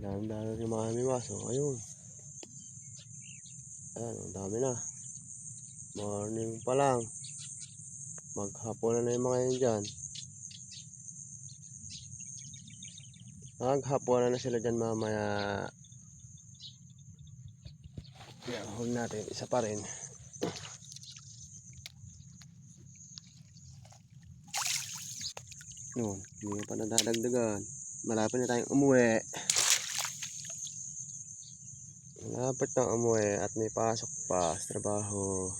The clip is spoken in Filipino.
Dami dami yung mga miwaso. Ayun. Ayan, ang dami na. Morning pa lang. Maghapon na yung mga yun dyan. Maghapon na sila dyan mamaya. Kaya huli natin. Isa pa rin. Yun, hindi pa nadadagdagan. Malapit na tayong umuwi. Malapit na umuwi at may pasok pa sa trabaho.